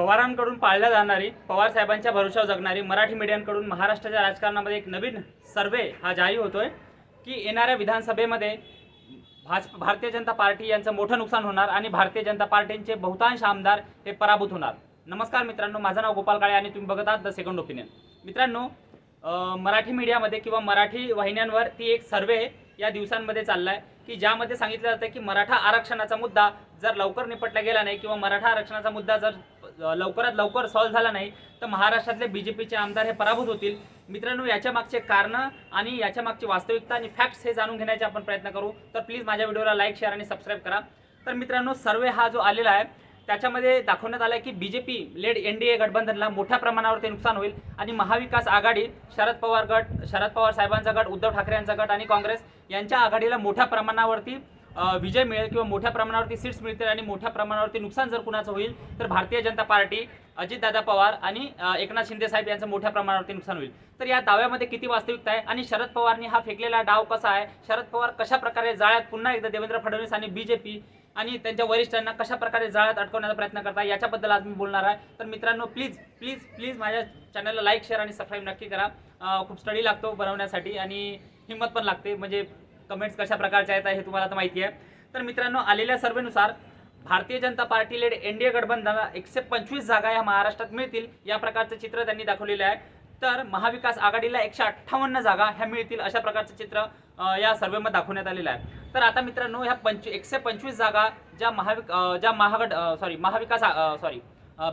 पवारांकडून पाळल्या जाणारी पवार साहेबांच्या भरोशावर जगणारी मराठी मीडियांकडून महाराष्ट्राच्या राजकारणामध्ये एक नवीन सर्वे हा जाहीर होतोय की येणाऱ्या विधानसभेमध्ये भाजप भारतीय जनता पार्टी यांचं मोठं नुकसान होणार आणि भारतीय जनता पार्टींचे बहुतांश आमदार हे पराभूत होणार. नमस्कार मित्रांनो माझं नाव गोपाल काळे आणि तुम्ही बघत आहात द सेकंड ओपिनियन मित्रांनो मराठी मीडियामध्ये किंवा मराठी वाहिन्यांवर ती एक सर्वे या दिवसांमध्ये चालला आहे की ज्यामध्ये सांगितलं जातं की मराठा आरक्षणाचा मुद्दा जर लवकर निपटला गेला नाही किंवा मराठा आरक्षणाचा मुद्दा जर लवकरात लवकर सॉल्व्ह झाला नाही तर महाराष्ट्रातले बी जे पीचे आमदार हे पराभूत होतील. मित्रांनो याच्या मागचे कारणं आणि याच्या मागची वास्तविकता आणि फॅक्ट्स हे जाणून घेण्याचे आपण प्रयत्न करू. तर प्लीज माझ्या व्हिडिओला लाईक शेअर आणि सबस्क्राईब करा. तर मित्रांनो सर्वे हा जो आलेला आहे त्याच्यामध्ये दाखवण्यात आलं की B J P led N D A गठबंधनला मोठ्या प्रमाणावरती नुकसान होईल आणि महाविकास आघाडी शरद पवार गट शरद पवार साहेबांचा गट उद्धव ठाकरे यांचा गट आणि काँग्रेस यांच्या आघाडीला मोठ्या प्रमाणावरती विजय मिळेल किंवा मोठ्या प्रमाणावरती सीट्स मिळतील आणि मोठ्या प्रमाणावरती नुकसान जर कुणाचं होईल तर भारतीय जनता पार्टी अजितदादा पवार आणि एकनाथ शिंदे साहेब यांचं मोठ्या प्रमाणावरती नुकसान होईल. तर या दाव्यामध्ये किती वास्तविकता आहे आणि शरद पवारनी हा फेकलेला डाव कसा आहे? शरद पवार कशा प्रकारे जाळ्यात पुन्हा एकदा देवेंद्र फडणवीस आणि बीजेपी आणि त्यांच्या वरिष्ठांना कशा प्रकारे जाळ्यात अडकवण्याचा प्रयत्न करता याच्याबद्दल आज मी बोलणार आहे. तर मित्रांनो प्लीज प्लीज प्लीज माझ्या चॅनलला लाईक शेअर आणि सबस्क्राईब नक्की करा. खूप स्टडी लागतो बनवण्यासाठी आणि हिंमत पण लागते. म्हणजे कमेंट्स कशा प्रकारच्या आहेत हे तुम्हाला तर माहिती आहे. तर मित्रांनो आलेल्या सर्वेनुसार Bharatiya Janata Party led N D A गठबंधनाला एकशे पंचवीस जागा या महाराष्ट्रात मिळतील या प्रकारचं चित्र त्यांनी दाखवलेलं आहे. तर महाविकास आघाडीला एकशे अठ्ठावन्न जागा ह्या मिळतील अशा प्रकारचं चित्र या सर्वेमध्ये दाखवण्यात आलेलं आहे. तर आता मित्रांनो ह्या पंच एकशे पंचवीस जागा ज्या महाविक ज्या महागट sorry Mahavikas sorry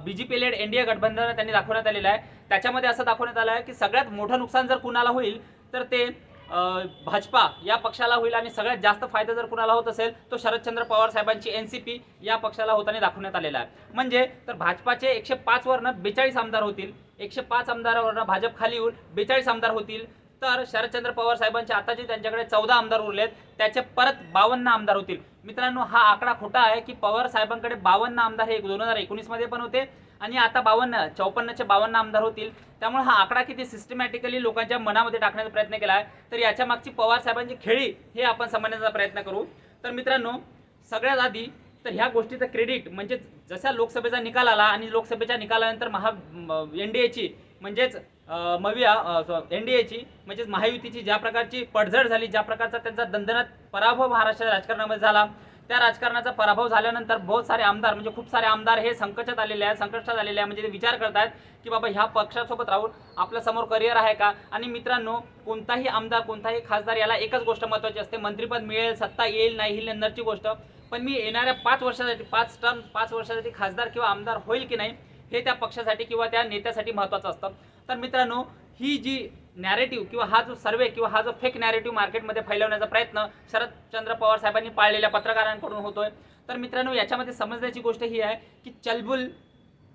B J P led NDA गठबंधन त्यांनी दाखवण्यात आलेलं आहे. त्याच्यामध्ये असं दाखवण्यात आलं आहे की सगळ्यात मोठं नुकसान जर कुणाला होईल तर ते भाजपा या पक्षाला होईल आणि सगळ्यात जास्त फायदा जर कुणाला होत असेल तो शरदचंद्र पवार साहेबांची एन सी पी या पक्षाला होताना दाखवण्यात आलेला आहे. म्हणजे तर भाजपाचे एकशे पाचवरनं बेचाळीस आमदार होतील एकशे पाच आमदारावरनं भाजप खाली येऊन बेचाळीस आमदार होतील. तर शरदचंद्र पवार साहेबांचे आता जे त्यांच्याकडे चौदा आमदार उरलेत त्याचे परत बावन्न आमदार होतील. मित्रांनो हा आकडा खोटा आहे की पवार साहेबांकडे बावन्न आमदार हे दोन हजार एकोणीसमध्ये पण होते आणि आता बावन्न चौपन्नचे बावन्न आमदार होतील. त्यामुळे हा आकडा किती सिस्टमॅटिकली लोकांच्या मनामध्ये टाकण्याचा प्रयत्न केला आहे. तर याच्या मागची पवार साहेबांची खेळी हे आपण समजण्याचा प्रयत्न करू. तर मित्रांनो सगळ्यात आधी तर ह्या गोष्टीचं क्रेडिट म्हणजे जसा लोकसभेचा निकाल आला आणि लोकसभेच्या निकालानंतर महा एन डी एची म्हणजेच मविया एन डी एची म्हणजेच महायुतीची ज्या प्रकारची पडझड झाली ज्या प्रकारचा त्यांचा दंदनात पराभव महाराष्ट्र राजकारणामध्ये झाला त्या राजकारणाचा पराभव झाल्यानंतर बहुत सारे आमदार म्हणजे खूप सारे आमदार हे संकटात आलेले आहेत संकटात आलेले आहे म्हणजे ते विचार करतात की बाबा ह्या पक्षासोबत राहून आपल्यासमोर करिअर आहे का? आणि मित्रांनो कोणताही आमदार कोणताही खासदार याला एकच गोष्ट महत्त्वाची असते मंत्रीपद मिळेल सत्ता येईल नाही ही नंतरची गोष्ट. पण मी येणाऱ्या पाच वर्षासाठी पाच टर्म पाच वर्षासाठी खासदार किंवा आमदार होईल की नाही हे त्या पक्षासाठी किंवा त्या नेत्यासाठी महत्त्वाचं असतं. तर मित्रांनो ही जी नॅरेटिव्ह किंवा हा जो सर्वे किंवा हा जो फेक नॅरेटिव्ह मार्केटमध्ये फैलवण्याचा प्रयत्न शरदचंद्र पवार साहेबांनी पाळलेल्या पत्रकारांकडून होतोय. तर मित्रांनो याच्यामध्ये समजण्याची गोष्ट ही आहे की चलबुल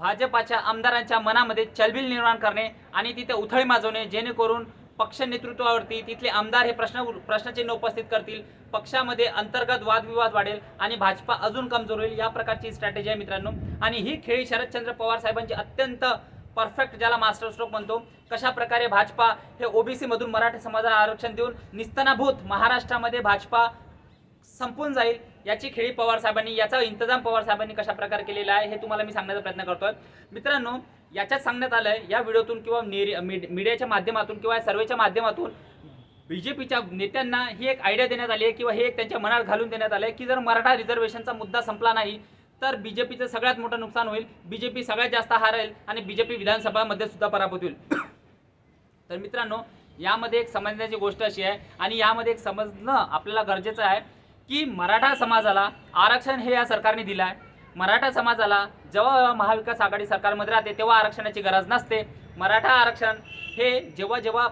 भाजपाच्या आमदारांच्या मनामध्ये चलबिल निर्माण करणे आणि तिथे उथळी माजवणे जेणेकरून पक्ष नेतृत्वावरती तिथले आमदार हे प्रश्न प्रश्नचिन्ह उपस्थित करतील पक्षामध्ये अंतर्गत वादविवाद वाढेल आणि भाजपा अजून कमजोर होईल या प्रकारची स्ट्रॅटेजी आहे मित्रांनो. आणि ही खेळी शरदचंद्र पवार साहेबांची अत्यंत परफेक्ट ज्याला मास्टर स्ट्रोक म्हणतो कशा प्रकारे भाजपा हे ओबीसीमधून मराठा समाजाला आरक्षण देऊन निस्तनाभूत महाराष्ट्रामध्ये भाजपा संपून जाईल याची खेळी पवार साहेबांनी याचा इंतजाम पवार साहेबांनी कशा प्रकारे केलेला आहे हे तुम्हाला मी सांगण्याचा प्रयत्न करतोय. मित्रांनो याच्यात सांगण्यात आलं आहे या व्हिडिओतून किंवा मीड- मीडियाच्या माध्यमातून किंवा या सर्वेच्या माध्यमातून बीजेपीच्या नेत्यांना ही एक आयडिया देण्यात आली आहे किंवा हे एक त्यांच्या मनात घालून देण्यात आलं आहे की जर मराठा रिझर्वेशनचा मुद्दा संपला नाही तर बी जे पीचं सगळ्यात मोठं नुकसान होईल. बी जे पी सगळ्यात जास्त हारेल आणि बी जे पी विधानसभामध्ये सुद्धा पराभूत होईल. तर मित्रांनो यामध्ये एक समजण्याची गोष्ट अशी आहे आणि यामध्ये एक समजणं आपल्याला गरजेचं आहे की मराठा समाजाला आरक्षण हे या सरकारने दिलं आहे मराठा समाजाला जेव्हा महाविकास आघाडी सरकारमध्ये राहते तेव्हा आरक्षणाची गरज नसते. मराठा आरक्षण हे जेव्हा जेव्हा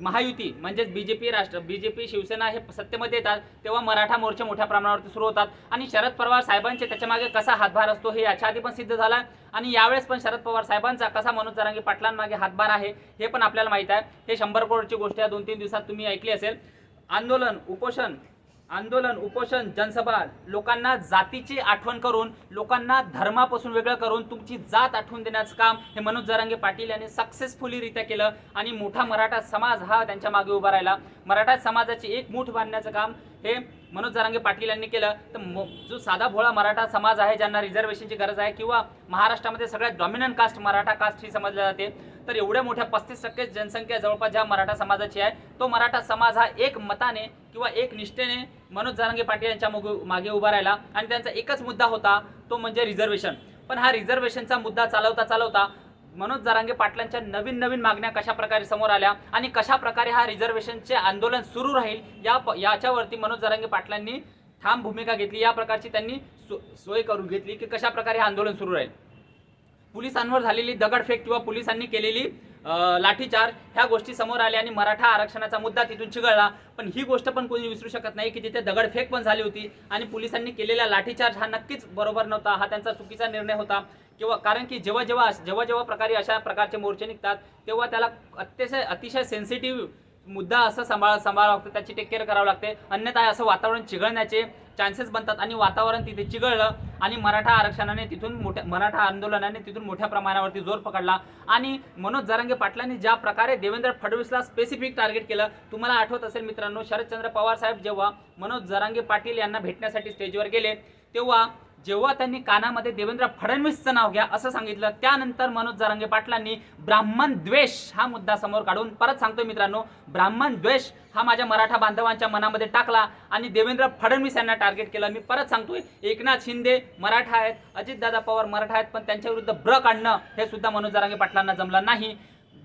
महायुती म्हणजेच बी जे पी राष्ट्र बी जे पी शिवसेना हे सत्तेमध्ये येतात तेव्हा मराठा मोर्चे मोठ्या प्रमाणावरती सुरू होतात. आणि शरद पवार साहेबांचे त्याच्यामागे कसा हातभार असतो हे याच्या आधी पण सिद्ध झाला. आणि यावेळेस पण शरद पवार साहेबांचा कसा मनोज जरांगे पाटलांमागे हातभार आहे हे पण आपल्याला माहीत आहे. हे शंभर करोडची गोष्ट आहे. दोन तीन दिवसात तुम्ही ऐकली असेल. आंदोलन उपोषण आंदोलन उपोषण जनसभा लोकांना जातीची आठवण करून लोकांना धर्मापासून वेगळं करून तुमची जात आठवून देण्याचं काम हे मनोज जरांगे पाटील यांनी सक्सेसफुलीरित्या केलं. आणि मोठा मराठा समाज हा त्यांच्या मागे उभा राहिला. मराठा समाजाची एक मूठ बांधण्याचं काम हे मनोज जरांगे पाटील यांनी केलं. तर जो साधा भोळा मराठा समाज आहे ज्यांना रिझर्वेशनची गरज आहे किंवा महाराष्ट्रामध्ये सगळ्यात डॉमिनंट कास्ट मराठा कास्ट ही समजली जाते तर एवढ्या मोठ्या पस्तीस टक्के जनसंख्या जवळपास ज्या मराठा समाजाची आहे तो मराठा समाज हा एक मताने किंवा एक निष्ठेने मनोज जरांगे पाटील यांच्या मागे मागे उभा राहिला आणि त्यांचा एकच मुद्दा होता तो म्हणजे रिझर्वेशन पण हा रिझर्वेशनचा मुद्दा चालवता चालवता मनोज जारांगे पाटलांच्या नवीन नवीन मागण्या कशा प्रकारे समोर आल्या आणि कशा प्रकारे हा रिझर्वेशनचे आंदोलन सुरू राहील या प- याच्यावरती मनोज जारांगे पाटलांनी ठाम भूमिका घेतली या प्रकारची त्यांनी सो- सोय करून घेतली की कशा प्रकारे हे आंदोलन सुरू राहील. पोलिसांवर झालेली दगडफेक किंवा पोलिसांनी केलेली लाठीचार ह्या गोष्टी समोर आल्या आणि मराठा आरक्षणाचा मुद्दा तिथून चिघळला. पण ही गोष्ट पण कोणी विसरू शकत नाही की तिथे दगडफेक पण झाली होती आणि पोलिसांनी केलेला लाठीचार्ज हा नक्कीच बरोबर नव्हता. हा त्यांचा चुकीचा निर्णय होता. किंवा कारण की जेव्हा जेव्हा जेव्हा जेव्हा प्रकारे अशा प्रकारचे मोर्चे निघतात तेव्हा त्याला अतिशय अतिशय सेन्सिटिव्ह मुद्दा असं सांभाळ सांभाळावं लागतं. त्याची टेक केअर करावं लागते. अन्यथा असं वातावरण चिघळण्याचे चान्सेस बनतात आणि वातावरण तिथे चिघळलं आणि मराठा आरक्षणाने तिथून मोठ्या मराठा आंदोलनाने तिथून मोठ्या प्रमाणावरती जोर पकडला. आणि मनोज जरांगे पाटलांनी ज्या प्रकारे देवेंद्र फडणवीसला स्पेसिफिक टार्गेट केलं तुम्हाला आठवत असेल मित्रांनो शरदचंद्र पवार साहेब जेव्हा मनोज जरांगे पाटील यांना भेटण्यासाठी स्टेजवर गेले तेव्हा जेव्हा त्यांनी कानामध्ये देवेंद्र फडणवीसचं नाव घ्या असं सांगितलं त्यानंतर मनोज जरांगे पाटलांनी ब्राह्मण द्वेष हा मुद्दा समोर काढून परत सांगतो मित्रांनो ब्राह्मण द्वेष हा माझ्या मराठा बांधवांच्या मनामध्ये टाकला आणि देवेंद्र फडणवीस यांना टार्गेट केलं. मी परत सांगतोय एकनाथ शिंदे मराठा आहेत अजितदादा पवार मराठा आहेत पण त्यांच्या विरुद्ध ब्र काढणं हे सुद्धा मनोज जरांगे पाटलांना जमलं नाही.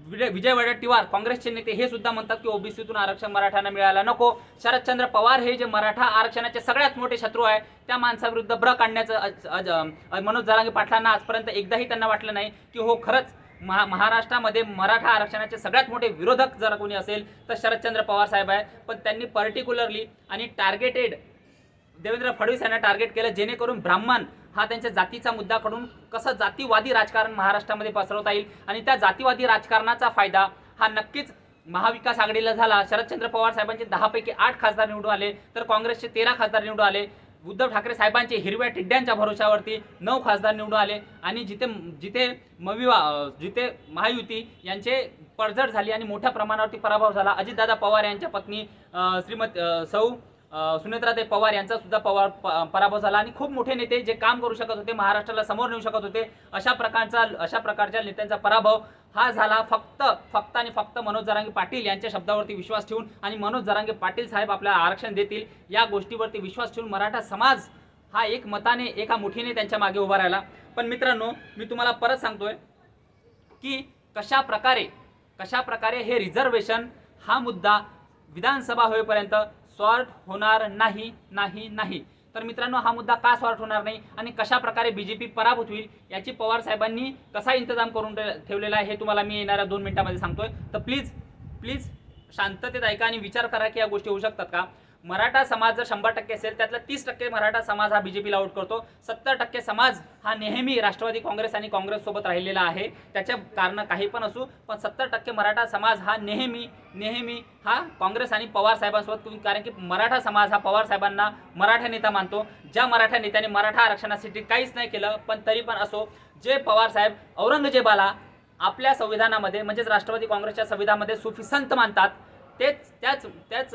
विजय विजय वडेट्टीवार काँग्रेसचे नेते हे सुद्धा म्हणतात की ओबीसीतून आरक्षण मराठ्यांना मिळायला नको. शरदचंद्र पवार हे जे मराठा आरक्षणाचे सगळ्यात मोठे शत्रू आहे त्या माणसाविरुद्ध ब्र काढण्याचं अज- मनोज जरांगे पाटलांना आजपर्यंत एकदाही त्यांना वाटलं नाही की हो खरंच महा महाराष्ट्रामध्ये मराठा आरक्षणाचे सगळ्यात मोठे विरोधक जर कोणी असेल तर शरदचंद्र पवार साहेब आहे पण त्यांनी पर्टिक्युलरली आणि टार्गेटेड देवेंद्र फडणवीस यांना टार्गेट केलं जेणेकरून ब्राह्मण हा त्यांच्या जातीचा मुद्दा कडून कसं जातीवादी राजकारण महाराष्ट्रामध्ये पसरवता येईल आणि त्या जातीवादी राजकारणाचा फायदा हा नक्कीच महाविकास आघाडीला झाला. शरदचंद्र पवार साहेबांचे दहापैकी आठ खासदार निवडून आले तर काँग्रेसचे तेरा खासदार निवडून आले उद्धव ठाकरे साहेबांचे हिरव्या टिड्ड्यांच्या भरोशावरती नऊ खासदार निवडून आले आणि जिथे जिथे मविवा जिथे महायुती यांचे पडझड झाली आणि मोठ्या प्रमाणावरती पराभव झाला अजितदादा पवार यांच्या पत्नी श्रीमती सौ सुनेत्राताई पवार यांचा सुद्धा पवार प- पराभव झाला आणि खूप मोठे नेते जे काम करू शकत होते महाराष्ट्राला समोर नेऊ शकत होते अशा प्रकारचा अशा प्रकारच्या नेत्यांचा पराभव हा झाला. फक्त फक्त आणि फक्त मनोज जरांगे पाटील यांच्या शब्दावरती विश्वास ठेवून आणि मनोज जरांगे पाटील साहेब आपल्याला आरक्षण देतील या गोष्टीवरती विश्वास ठेवून मराठा समाज हा एक मताने एका मुठीने त्यांच्या मागे उभा राहिला. पण मित्रांनो मी तुम्हाला परत सांगतोय की कशा प्रकारे कशा प्रकारे हे रिझर्वेशन हा मुद्दा विधानसभा होईपर्यंत सॉर्ट होणार नाही नाही नाही. तर मित्रांनो हा मुद्दा का सॉर्ट होणार नाही आणि कशा प्रकारे बीजेपी पराभूत होईल याची पवार साहेबांनी कसा इंतजाम करून ठेवलेला आहे हे तुम्हाला मी येणाऱ्या दोन मिनिटांमध्ये सांगतोय. तर प्लीज प्लीज शांततेत ऐका आणि विचार करा की या गोष्टी होऊ शकतात का? मराठा समाज जर शंभर टक्के असेल त्यातला तीस टक्के मराठा समाज हा बीजेपीला आउट करतो. सत्तर टक्के समाज हा नेहमी राष्ट्रवादी काँग्रेस आणि काँग्रेससोबत राहिलेला आहे. त्याचे कारण काही पण असू पण सत्तर टक्के मराठा समाज हा नेहमी नेहमी हा काँग्रेस आणि पवार साहेबांसोबत कारण की मराठा समाज हा पवार साहेबांना मराठा नेता मानतो. ज्या मराठा नेत्याने मराठा आरक्षणासाठी काहीच नाही केलं पण तरी पण असो जे पवार साहेब औरंगजेबाला आपल्या संविधानामध्ये म्हणजेच राष्ट्रवादी काँग्रेसच्या संविधानामध्ये सुफी संत मानतात तेच त्याच त्याच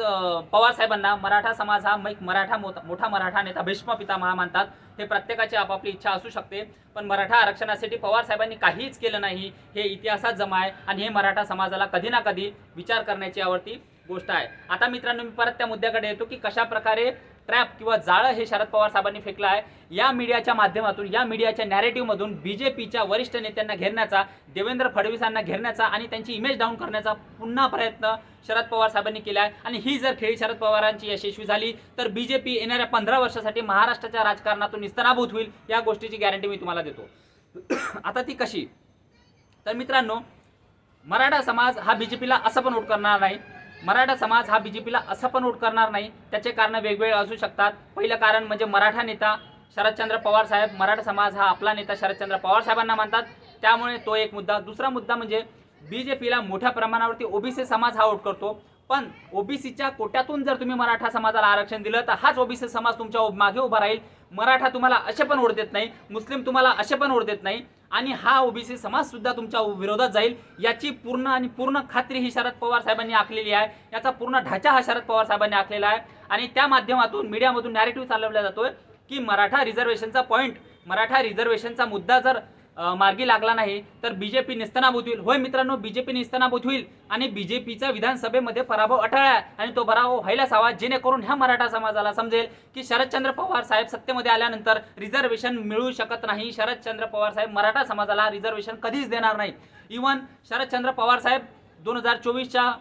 पवार साहेबांना मराठा समाज हा एक मराठा मोठा मोठा मराठा नेता भीष्म पितामहा मानतात. हे प्रत्येकाची आपापली इच्छा असू शकते. पण मराठा आरक्षणासाठी पवार साहेबांनी काहीच केलं नाही. हे इतिहासात जमा आहे आणि हे मराठा समाजाला कधी ना कधी विचार करण्याची यावरती गोष्ट आहे. आता मित्रांनो मी परत त्या मुद्द्याकडे येतो की कशा प्रकारे ट्रॅप किंवा जाळं हे शरद पवार साहेबांनी फेकलं आहे. या मीडियाच्या माध्यमातून या मीडियाच्या नॅरेटिव्हमधून बी जे पीच्या वरिष्ठ नेत्यांना घेरण्याचा देवेंद्र फडणवीसांना घेरण्याचा आणि त्यांची इमेज डाऊन करण्याचा पुन्हा प्रयत्न शरद पवार साहेबांनी केला आहे. आणि ही जर खेळी शरद पवारांची यशस्वी झाली तर बी जे पी येणाऱ्या पंधरा वर्षासाठी महाराष्ट्राच्या राजकारणातून निस्तनाभूत होईल या गोष्टीची गॅरंटी मी तुम्हाला देतो. आता ती कशी? तर मित्रांनो मराठा समाज हा बी जे पीला असं पण वोट करणार नाही. मराठा समाज हा बी जे पीला असं पण वोट करणार नाही. त्याचे कारण वेगवेगळे असू शकतात. पहिलं कारण म्हणजे मराठा नेता शरदचंद्र पवार साहेब. मराठा समाज हा आपला नेता शरदचंद्र पवार साहेबांना मानतात. त्यामुळे तो एक मुद्दा. दुसरा मुद्दा म्हणजे बी जे पीला मोठ्या प्रमाणावरती ओबीसी समाज हा वोट करतो. पण ओबीसीच्या कोट्यातून जर तुम्ही मराठा समाजाला आरक्षण दिलं तर हाच ओबीसी समाज तुमच्या मागे उभा राहील. मराठा तुम्हाला असे पण ओढ देत नाही. मुस्लिम तुम्हाला असे पण ओढ देत नाही. आणि हा ओबीसी समाज सुद्धा तुमच्या विरोधात जाईल. याची पूर्ण आणि पूर्ण खात्री ही शरद पवार साहेबांनी आखलेली आहे. याचा पूर्ण ढाचा हा शरद पवार साहेबांनी आखलेला आहे. आणि त्या माध्यमातून मीडियामधून नॅरेटिव्ह चालवला जातोय की मराठा रिझर्वेशनचा पॉईंट मराठा रिझर्वेशनचा मुद्दा जर मार्गी लागला नाही तर बीजेपी निस्तनाभूत होईल. होय मित्रांनो बीजेपी निस्तनाभूत होईल आणि बीजेपीचा विधानसभेमध्ये पराभव अटळ आहे आणि तो पराभव व्हायलाच हवा जेणेकरून ह्या मराठा समाजाला समजेल की शरदचंद्र पवार साहेब सत्तेमध्ये आल्यानंतर रिझर्वेशन मिळू शकत नाही. शरदचंद्र पवार साहेब मराठा समाजाला रिझर्वेशन कधीच देणार नाही. इवन शरदचंद्र पवार साहेब दोन हजार चोवीसच्या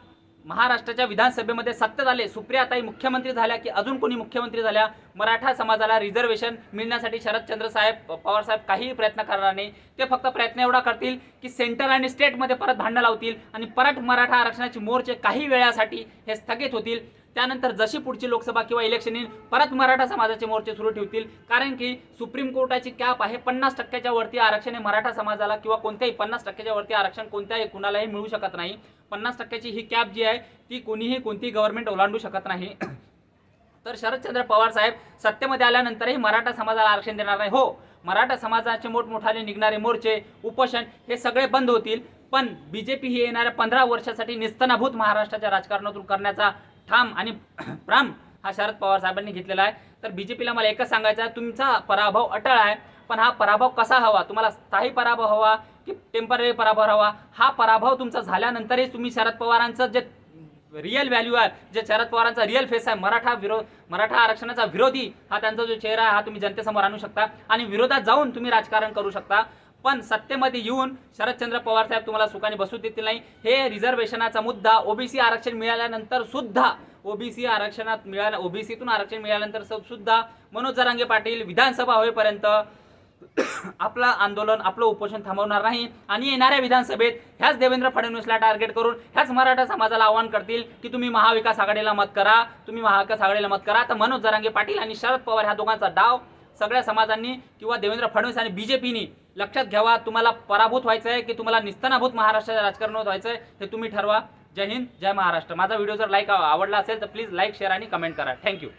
महाराष्ट्राच्या विधानसभेमध्ये सत्तेत आले सुप्रियाताई मुख्यमंत्री झाल्या की अजून कोणी मुख्यमंत्री झाल्या? मराठा समाजाला रिझर्वेशन मिळण्यासाठी शरदचंद्र साहेब पवारसाहेब काहीही प्रयत्न करणार नाही. ते फक्त प्रयत्न एवढा करतील की सेंटर आणि स्टेटमध्ये परत भांडणं लावतील आणि परत मराठा आरक्षणाचे मोर्चे काही वेळासाठी हे स्थगित होतील. त्यानंतर जशी पुढची लोकसभा किंवा इलेक्शन येईल परत मराठा समाजाचे मोर्चे सुरू ठेवतील. कारण की सुप्रीम कोर्टाची कॅप आहे पन्नास टक्क्याच्या वरती आरक्षण हे मराठा समाजाला किंवा कोणत्याही पन्नास टक्क्याच्या वरती आरक्षण कोणत्याही कुणालाही मिळू शकत नाही. पन्नास टक्क्याची ही कॅप जी आहे ती कोणीही कोणती गव्हर्नमेंट ओलांडू शकत नाही. तर शरदचंद्र पवार साहेब सत्तेमध्ये आल्यानंतरही मराठा समाजाला आरक्षण देणार नाही. हो मराठा समाजाचे मोठमोठाले निघणारे मोर्चे उपोषण हे सगळे बंद होतील पण बी जे पी ही येणाऱ्या पंधरा वर्षासाठी निस्तनाभूत महाराष्ट्राच्या राजकारणातून करण्याचा ठाम आणि प्राम हा शरद पवार साहेबांनी घेतलेला आहे. तर बी जे पीला मला एकच सांगायचं आहे तुमचा पराभव अटळ आहे पण हा पराभव कसा हवा? तुम्हाला स्थायी पराभव हवा की टेंपररी पराभव हवा हा पराभव तुमचा झाल्यानंतरही तुम्ही शरद पवारांचं जे रिअल व्हॅल्यू आहे जे शरद पवारांचा रिअल फेस आहे मराठा विरोध मराठा आरक्षणाचा विरोधी हा त्यांचा जो चेहरा आहे हा तुम्ही जनतेसमोर आणू शकता. आणि विरोधात जाऊन तुम्ही राजकारण करू शकता. पण सत्तेमध्ये येऊन शरदचंद्र पवार साहेब तुम्हाला सुखाने बसू देतील नाही. हे रिझर्वेशनाचा मुद्दा ओबीसी आरक्षण मिळाल्यानंतर सुद्धा ओबीसी आरक्षणात मिळाल्या ओबीसीतून आरक्षण मिळाल्यानंतर सुद्धा मनोज जरांगे पाटील विधानसभा होईपर्यंत आपलं आंदोलन आपलं उपोषण थांबवणार नाही आणि येणाऱ्या विधानसभेत ह्याच देवेंद्र फडणवीसला टार्गेट करून ह्याच मराठा समाजाला आवाहन करतील की तुम्ही महाविकास आघाडीला मत करा तुम्ही महाविकास आघाडीला मत करा. तर मनोज जरांगे पाटील आणि शरद पवार ह्या दोघांचा डाव सगळ्या समाजांनी किंवा देवेंद्र फडणवीस आणि बीजेपीनी लक्षात घ्यावा. तुम्हाला पराभूत व्हायचं आहे की तुम्हाला निस्तनाभूत महाराष्ट्राच्या राजकारणात व्हायचं आहे हे तुम्ही ठरवा. जय हिंद जय महाराष्ट्र. माझा व्हिडिओ जर लाईक आवडला असेल तर प्लीज लाईक शेअर आणि कमेंट करा. Thank you